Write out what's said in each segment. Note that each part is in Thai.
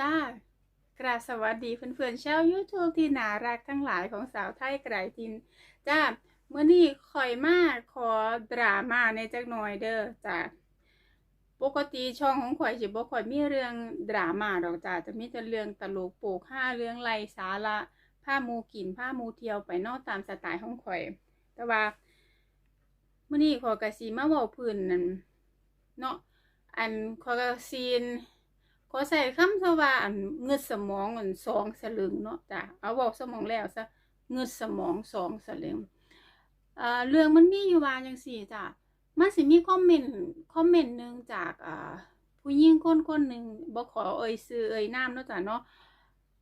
จ้ากราบสวัสดีเพื่อนๆชาว YouTube ที่น่ารักทั้งหลายของสาวไทยไกรทินจ้าเมื่อนี้คอยมาขอดราม่าในจักหน่อยเด้อจ้าปกติช่องของข่อยสิบ่ค่อยมีเรื่องดราม่าดอกจ้าจะมีแต่เรื่องตลกโปกห้าเรื่องไรสาระผ้ามูกินผ้ามูเที่ยวไปนอกตามสไตล์ของข่อย แต่ว่าเมื่อนี้ขอยกะสิมาเว้าพื้นนั่นเนาะอันขอยกะซีน ขอใส่คำซะว่าอันเงึดสมองอันสองสลึงเนาะจ้ะเอาบอกสมองแล้วซะเงึดสมองสองสลึงเอ่อเรื่องมันมีอยู่ว่าจังซี่จ้ะมันสิมีคอมเมนต์คอมเมนต์หนึ่งจากอ่าผู้หญิงคนคนหนึ่งบ่ขอเอ่ยชื่อเอ่ยนามเนาะจ้ะเนาะ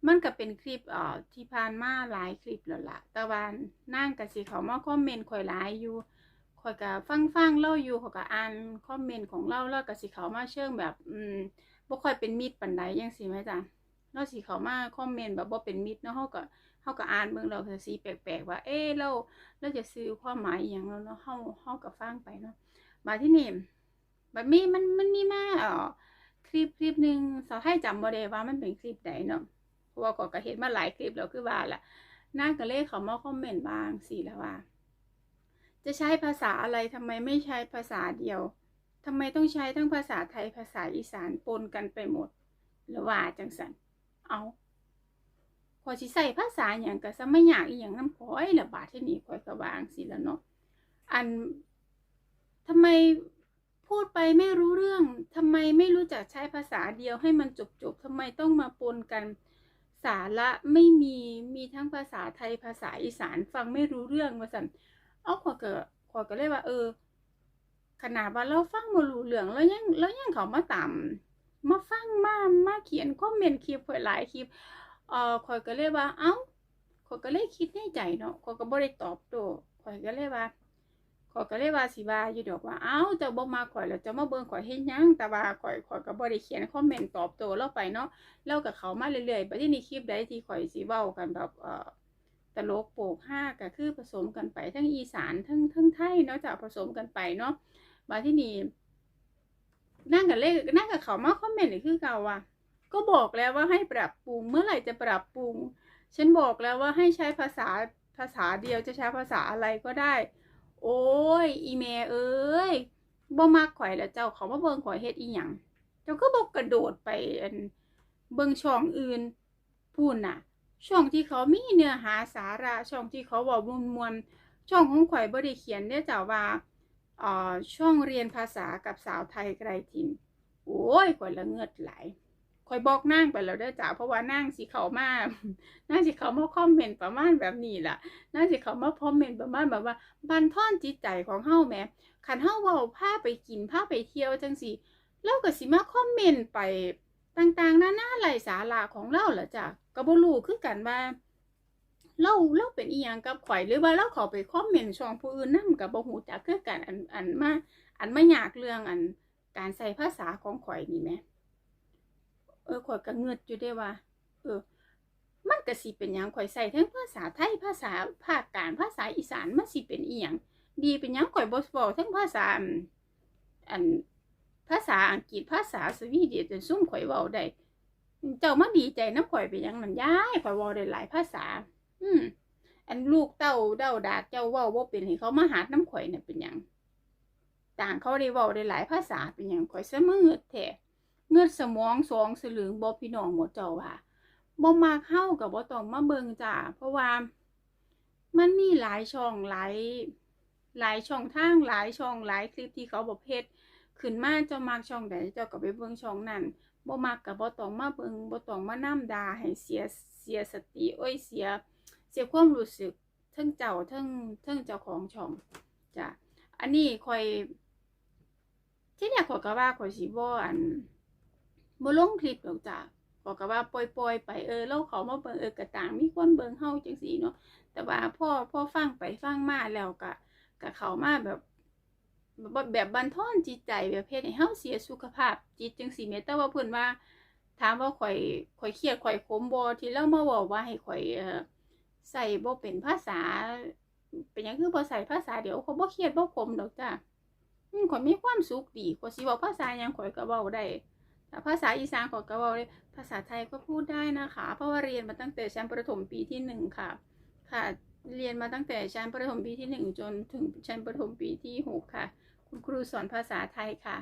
มันก็เป็นคลิปอ่อที่ผ่านมาหลายคลิปแล้วล่ะแต่ว่านางก็สิเขามาคอมเมนต์ข่อยหลายอยู่ข่อยก็ฟังๆเล่าอยู่ข่อยก็อ่านคอมเมนต์ของเราแล้วก็สิเขามาเชิงแบบ อืม บ่ค่อยเป็นมิตรปานใดจังซี่แหมจ้ะเราสิเขามาคอมเมนต์แบบบ่เป็นมิตรเนาะเฮาก็เฮาก็อ่านเบิ่งแล้วก็สิแปลกๆว่า เอ๊ะเราเราจะสื่อความหมายอิหยังแล้วเนาะเฮาเฮาก็ฟังไปเนาะบัดที่นี่บัดมีมันมันมีมาเอ่อคลิปคลิปหนึ่งสาวไทยจำบ่ได้ว่ามันเป็นคลิปใดเนาะเพราะว่าก็ก็เห็นมาหลายคลิปแล้วคือว่าล่ะนางก็เลยเขามาคอมเมนต์บางสิแล้วว่า จะใช้ภาษาอะไรทำไมไม่ใช้ภาษาเดียว ทำไมต้องใช้ทั้งภาษาไทยภาษาอีสานปนกันไปหมดหรือว่าจังสันเอาขอสิใส่ภาษาอย่างก็ซะไม่อยากอีหยังน้ำข้อยละบาดที่นี่ข้อยก็วางสิแล้วเนาะอันทำไมพูดไปไม่รู้เรื่องทำไมไม่รู้จักใช้ภาษาเดียวให้มันจบๆทำไมต้องมาปนกันสาระไม่มีมีทั้งภาษาไทยภาษาอีสานฟังไม่รู้เรื่องว่าสันเอาขอยก็ขอก็เลยว่าเออ ขนาดว่าเราฟังบ่รู้เรื่องแล้วยังแล้วยังเขามาตามมาฟังมามาเขียนคอมเมนต์คลิปข่อยหลายคลิปเอ่อข่อยก็เลยว่า เอ้าข่อยก็เลยคิดในใจเนาะข่อยก็บ่ได้ตอบโต้ข่อยก็เลยว่าข่อยก็เลยว่าสิว่าอยู่ดอกว่า เอ้าเจ้าบ่มาข่อยแล้วเจ้ามาเบิ่งข่อยเฮ็ดหยังแต่ว่าข่อยข่อยก็บ่ได้เขียนคอมเมนต์ตอบโต้เราไปเนาะแล้วก็เขามาเรื่อยๆบัดนี้คลิปใดที่ข่อยสิเว้ากันแบบเอ่อตลกโปกห้าก็คือผสมกันไปทั้งอีสานทั้งทั้งไทยเนาะจะผสมกันไปเนาะ มาที่นี่นั่งกับเลขนั่งกับเขามาคอมเมนต์นี่คือเก่าว่ะก็บอกแล้วว่าให้ปรับปรุงเมื่อไหร่จะปรับปรุง ฉันบอกแล้วว่าให้ใช้ภาษาภาษาเดียวจะใช้ภาษาอะไรก็ได้ โอ้ย อีเมเอ้ยบ่มักข่อยแล้วเจ้าเขามาเบิ่งข่อยเฮ็ดอีหยังเจ้าก็บอกกระโดดไปอันเบิ่งช่องอื่นพูดน่ะ ช่องที่เขามีเนื้อหาสาระช่องที่เขาเว้ามวนช่องของข่อยบ่ได้เขียนเด้อจ้าว่า ช่วงเรียนภาษากับสาวไทยไกลถิ่น โอ้ยข่อยละเงิดไหลายข่อยบอกนั่งไปแล้วเด้อจ้าเพราะว่านั่งสิเขามานั่งสิเขามาคอมเมนต์ประมาณแบบนี้ล่ะนั่งสิเขามาคอมเมนต์ประมาณแบบว่า บันทอนจิตใจของเฮาแหมคันเฮาเว้าพาไปกินพาไปเที่ยวจังซี่แล้วก็สิมาคอมเมนต์ไปต่างๆนานาไร้สาระของเราล่ะจ้ะก็บ่รู้คือกันว่า เราเราเป็นอีหยังกับข่อยหรือว่าเราข้าไปคอมเมนต์ช่องผู้อื่นนำกับบ่ฮู้จักคือกันอันอันมาอันมายากเรื่องอันการใส่ภาษาของข่อยนี่แหมเออข่อยก็เงืดอยู่เด้ว่า เออ มันก็สิเป็นหยังข่อยใส่ทั้งภาษาไทยภาษาภาคกลางภาษาอีสานมันสิเป็นอีหยังดีเป็นหยังข่อยบ่เว้าทั้งภาษาอันภาษาอังกฤษภาษาสวีเดนจนซุ่มข่อยเว้าได้เจ้ามาดีใจน้ำข่อยเป็นหยังนั่นยายข่อยเว้าได้หลายภาษา อืม อันลูกเต้าเด้าดากเจ้าเว้าบ่เป็นให้เขามาหาน้ำข่อยเนี่ยเป็นหยังต่างเขาได้เว้าได้หลายภาษาเป็นหยังข่อยซะมืดแท้เงือดสมองสองสลึงบ่พี่น้องหมดเจ้าว่าบ่มักเฮาก็บ่ต้องมาเบิงจ้าเพราะว่ามันมีหลายช่องหลายหลายช่องทางหลายช่องหลายคลิปที่เขาบ่เฮ็ดขึ้นมาเจ้ามักช่องใดเจ้าก็ไปเบิ่งช่องนั้นบ่มักก็บ่ต้องมาเบิ่งบ่ต้องมานำดาให้เสียเสียสติโอ้ยเสีย สียความรู้สึกเทั้งเจ้าเทั้งเทั้งเจ้าของช่องจ้ะอันนี้ข่อยที่เนี่ยข่อยก็ว่าข่อยสิบ่อันบ่ลงคลิปหรอกจ้ะขอยก็ว่าปล่อยๆไปเออเราเขามาเบิ่งเออกระต่างมีคนเบิ่งเฮาจังซี่เนาะแต่ว่าพ่อพ่อฟังไปฟังมาแล้วก็ก็เขามาแบบแบบแบบบันทอนจิตใจแบบเฮ็ดให้เฮาเสียสุขภาพ จิตจังซี่แหมแต่ว่าเพิ่นว่า ถามว่าข่อยข่อยเครียดข่อยขมบ่ที่เรามาเว้าว่าให้ข่อยเอ่อ ใส่บ่เป็นภาษา เป็นหยังคือบ่ใส่ภาษาเดี๋ยวเขาบ่เครียดบ่ขมดอกจ้ะอืมข่อยมีความสุขดีข่อยสิเว้าภาษาหยังข่อยก็เว้าได้แต่ภาษาอีสานของกระบอกเลยภาษาไทยก็พูดได้นะคะ เพราะว่าเรียนมาตั้งแต่ชั้นประถมปีที่หนึ่งค่ะ ค่ะ เรียนมาตั้งแต่ชั้นประถมปีที่หนึ่งจนถึงชั้นประถมปีที่หกค่ะ คุณครูสอนภาษาไทยค่ะ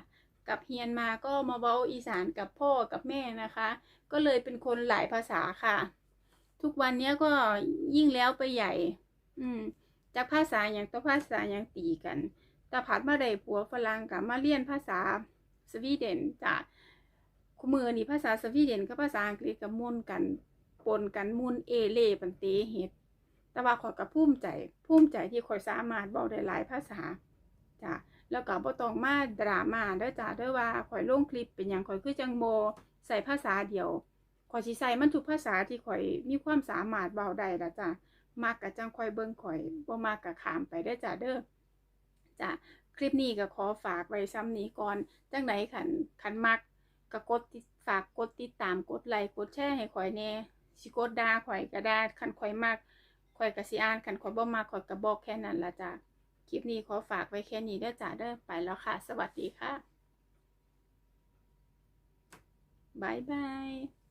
กับเฮียนมาก็มาเว้าอีสานกับพ่อกับแม่นะคะ ก็เลยเป็นคนหลายภาษาค่ะ ทุกวันเนี้ยก็ยิ่งแล้วไปใหญ่ อืมจากภาษาอย่างตัวภาษาอย่างตีกันแต่ผัดมาได้ผัวฝรั่งกับมาเรียนภาษาสวีเดนจ้ะคุมือนี่ภาษาสวีเดนกับภาษาอังกฤษกับมุนกันปนกันมุนเอเล่ปันเตเฮ็ดแต่ว่าขอยก็ภูมิใจภูมิใจที่ขอยสามารถบอกได้หลายภาษาจ้ะแล้วก็บ่ต้องมาดราม่าด้อจ้ะด้อว่าขอยลงคลิปเป็นหยังขอยคือจังโบใส่ภาษาเดียว ข่อยสิใส่มันทุกภาษาที่ข่อยมีความสามารถเว้าได้ละจ้ะมักก็จังข่อยเบิ่งข่อยบ่มักก็ข้ามไปเด้จ้ะเด้อจ้ะคลิปนี้ก็ขอฝากไว้ซ้ำนี้ก่อนจังไดคันคันมักก็กดติดฝากกดติดตามกดไลค์กดแชร์ให้ข่อยแน่สิกดด่าข่อยก็ได้คันข่อยมักข่อยกะสิอ่านคันข่อยบ่มากข่อยก็บอกแค่นั้นละจ้ะคลิปนี้ขอฝากไว้แค่นี้เด้อจ้าเด้อไปแล้วค่ะ สวัสดีค่ะบายบาย